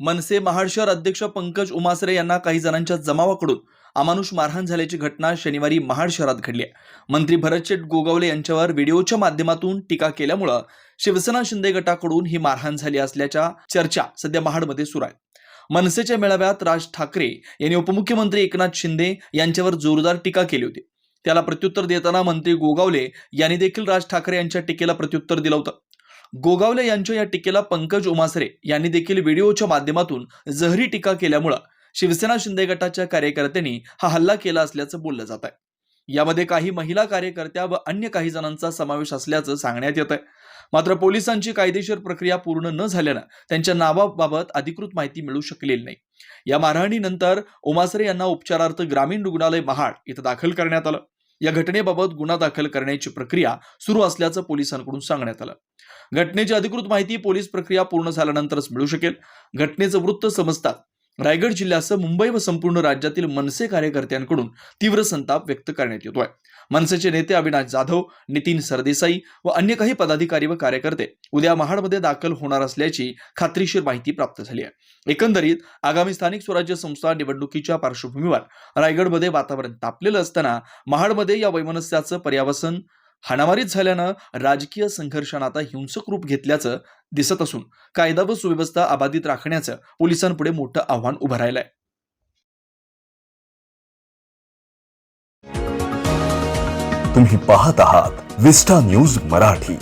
मनसे महाड शहर अध्यक्ष पंकज उमासरे यांना काही जणांच्या जमावाकडून अमानुष मारहाण झाल्याची घटना शनिवारी महाड शहरात घडली आहे. मंत्री भरतशेठ गोगावले यांच्यावर व्हिडिओच्या माध्यमातून टीका केल्यामुळं शिवसेना शिंदे गटाकडून ही मारहाण झाली असल्याच्या चर्चा सध्या महाडमध्ये सुरू आहे. मनसेच्या मेळाव्यात राज ठाकरे यांनी उपमुख्यमंत्री एकनाथ शिंदे यांच्यावर जोरदार टीका केली होती. त्याला प्रत्युत्तर देताना मंत्री गोगावले यांनी देखील राज ठाकरे यांच्या टीकेला प्रत्युत्तर दिलं होतं. गोगावले यांच्या या टीकेला पंकज उमासरे यांनी देखील व्हिडिओच्या माध्यमातून जहरी टीका केल्यामुळं शिवसेना शिंदे गटाच्या कार्यकर्त्यांनी हा हल्ला केला असल्याचं बोललं जात आहे. यामध्ये काही महिला कार्यकर्त्या व अन्य काही जणांचा समावेश असल्याचं सांगण्यात येत आहे मात्र पोलिसांची कायदेशीर प्रक्रिया पूर्ण न झाल्यानं त्यांच्या नावाबाबत अधिकृत माहिती मिळू शकलेली नाही. या मारहाणीनंतर उमासरे यांना उपचारार्थ ग्रामीण रुग्णालय महाड इथं दाखल करण्यात आलं. या घटनेबाबत गुन्हा दाखल करण्याची प्रक्रिया सुरू असल्याचं पोलिसांकडून सांगण्यात आलं. घटनेची अधिकृत माहिती पोलीस प्रक्रिया पूर्ण झाल्यानंतरच मिळू शकेल. घटनेचं वृत्त समजतात रायगड जिल्ह्यासह मुंबई व संपूर्ण राज्यातील मनसे कार्यकर्त्यांकडून तीव्र संताप व्यक्त करण्यात येतोय. मनसेचे नेते अविनाश जाधव नितीन सरदेसाई व अन्य काही पदाधिकारी व कार्यकर्ते उद्या महाडमध्ये दाखल होणार असल्याची खात्रीशीर माहिती प्राप्त झाली आहे. एकंदरीत आगामी स्थानिक स्वराज्य संस्था निवडणुकीच्या पार्श्वभूमीवर रायगडमध्ये वातावरण तापलेलं असताना महाडमध्ये या वैमनस्याचं पर्यावसन हाणामारीत झाल्यानं राजकीय संघर्षानं आता हिंसक रूप घेतल्याचं दिसत असून कायदा व सुव्यवस्था अबाधित राखण्याचं पोलिसांपुढे मोठं आव्हान उभं राहिलंय. तुम्ही पाहत आहात विस्टा न्यूज मराठी.